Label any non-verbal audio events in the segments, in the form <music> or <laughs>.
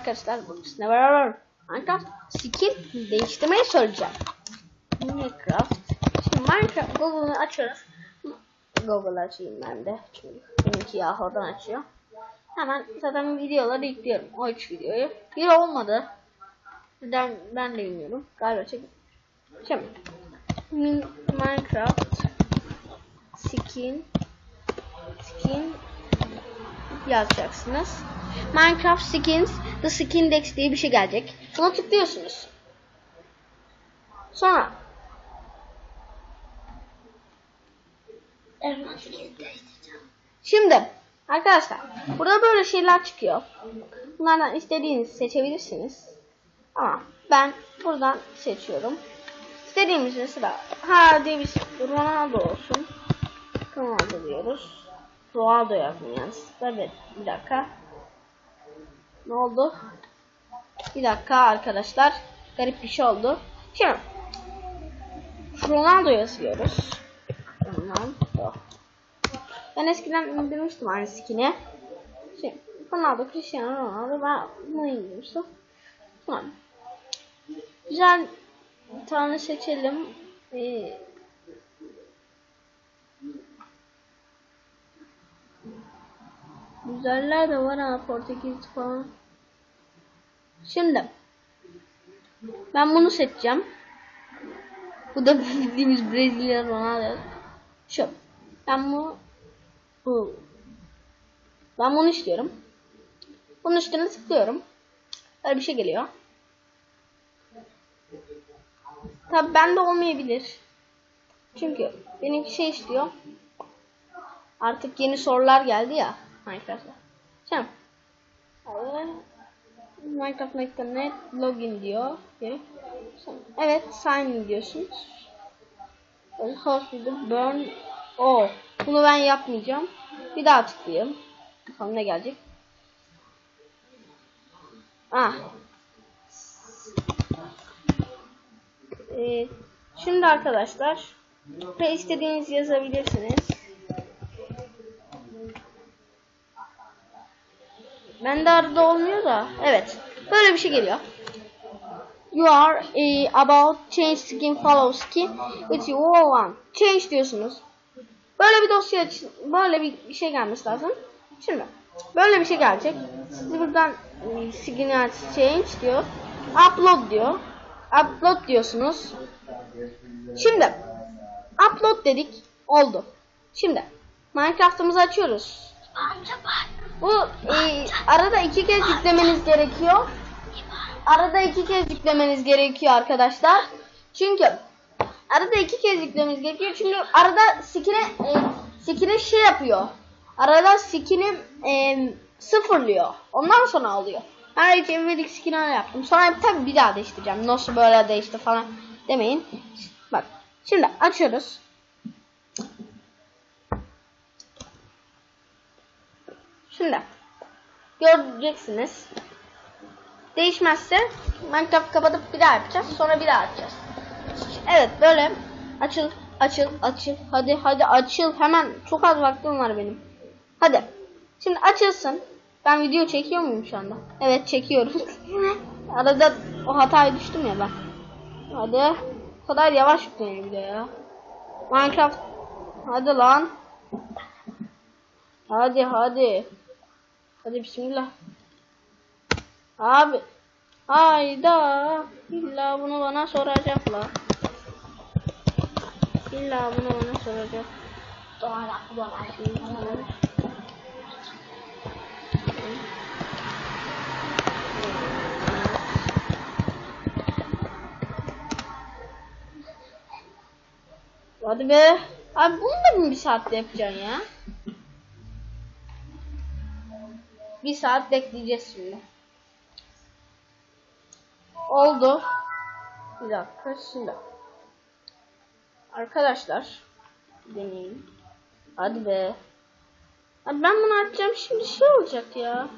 arkadaşlar bugün sizinle beraber Minecraft skin değiştirmeyi söyleyeceğim. Minecraft. Şimdi Minecraft Google'u açıyoruz. Google açayım ben de. Çünkü benimki Yahoo'dan açıyor. Hemen zaten videoları yüklüyorum. O üç videoyu. Bir olmadı. Ben, ben de bilmiyorum. Galiba çek. Şimdi. Min Minecraft skin skin yazacaksınız. Minecraft Skins The Skindex diye bir şey gelecek. Buna tıklıyorsunuz. Sonra Şimdi arkadaşlar burada böyle şeyler çıkıyor. Bunlardan istediğinizi seçebilirsiniz. Ama ben buradan seçiyorum. İstediğimiz mesela ha diye bir şey, Ronaldo olsun. Ronaldo diyoruz. Ronaldo yazdım yani. Evet bir dakika. Ne oldu? Bir dakika arkadaşlar. Garip bir şey oldu. Şimdi Ronaldo yazıyoruz. Ronaldo. Ben eskiden indirmiştim aynı skin'i. Şimdi Ronaldo, Cristiano Ronaldo ben bunu indirmiştim. Tamam. Güzel bir tane seçelim. Ee, Güzeller de var ha Portekiz falan. Şimdi ben bunu seçeceğim. Bu da bildiğimiz Brezilya Ronaldo. Şu. Ben bu bu. Ben bunu istiyorum. Bunun üstüne tıklıyorum. Böyle bir şey geliyor. Tabi bende olmayabilir. Çünkü benimki şey istiyor. Artık yeni sorular geldi ya Minecraft'ta. Şimdi Minecraft.net login diyor. Evet sign in diyorsunuz. Hospital burn o. Bunu ben yapmayacağım. Bir daha tıklayayım. Bakalım ne gelecek. Ah. Ee, şimdi arkadaşlar ne istediğiniz yazabilirsiniz. Bende arada olmuyor da. Evet. Böyle bir şey geliyor. You are eh, about change skin follow skin with you one. Change diyorsunuz. Böyle bir dosya böyle bir şey gelmesi lazım. Şimdi böyle bir şey gelecek. Siz buradan eh, skin change diyor. Upload diyor. Upload diyorsunuz. Şimdi upload dedik. Oldu. Şimdi Minecraft'ımızı açıyoruz. Bu e, arada iki kez yüklemeniz gerekiyor. Arada iki kez yüklemeniz gerekiyor arkadaşlar. Çünkü arada iki kez yüklemeniz gerekiyor. Çünkü arada skin'e e, skin'e şey yapıyor. Arada skin'i e, sıfırlıyor. Ondan sonra alıyor. Ben evvelik skin'i yaptım. Sonra tabii bir daha değiştireceğim. Nasıl böyle değişti falan demeyin. Bak şimdi açıyoruz. Şimdi göreceksiniz. Değişmezse Minecraft kapatıp bir daha yapacağız. Sonra bir daha açacağız. Evet böyle açıl açıl açıl. Hadi hadi açıl hemen. Çok az vaktim var benim. Hadi. Şimdi açılsın. Ben video çekiyor muyum şu anda? Evet çekiyorum. <laughs> Arada o hataya düştüm ya ben. Hadi. O kadar yavaş yükleniyor bir de ya. Minecraft. Hadi lan. Hadi hadi. Hadi bismillah. Abi. Hayda. İlla bunu bana soracaklar. İlla bunu bana soracak. Hadi be. Abi bunu da mı bir saatte yapacaksın ya? Bir saat bekleyeceğiz şimdi. Oldu. Bir dakika şimdi. Arkadaşlar. Deneyim. Hadi be. Abi ben bunu açacağım şimdi şey olacak ya.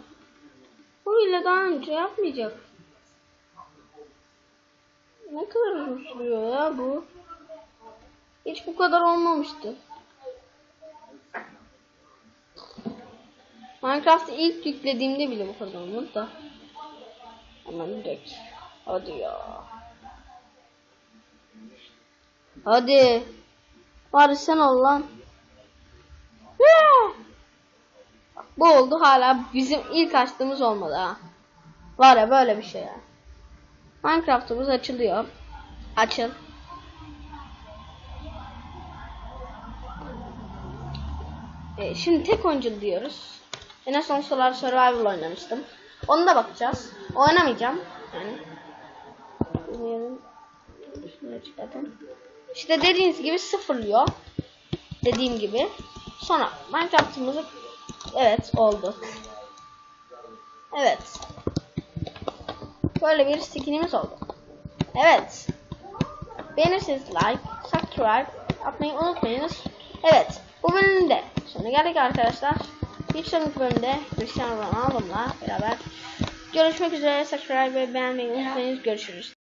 Bu ile daha önce yapmayacak. Ne kadar uzun sürüyor ya bu. Hiç bu kadar olmamıştı. Minecraft'ı ilk yüklediğimde bile bu kadar olmadı da. Hemen direkt. Hadi ya. Hadi. Bari sen ol lan. Bu oldu hala bizim ilk açtığımız olmadı ha. Var ya böyle bir şey ya. Minecraft'ımız açılıyor. Açıl. E, şimdi tek oyuncu diyoruz. En son Solar Survival oynamıştım. Onu da bakacağız. Oynamayacağım. Yani. İşte dediğiniz gibi sıfırlıyor. Dediğim gibi. Sonra Minecraft'ımızı evet oldu. Evet. Böyle bir skinimiz oldu. Evet. Beğenirseniz like, subscribe yapmayı unutmayınız. Evet. Bu bölümde sonuna geldik arkadaşlar. Bir sonraki bölümde Cristiano Ronaldo'la beraber görüşmek üzere. Subscribe ve beğenmeyi unutmayınız. Görüşürüz.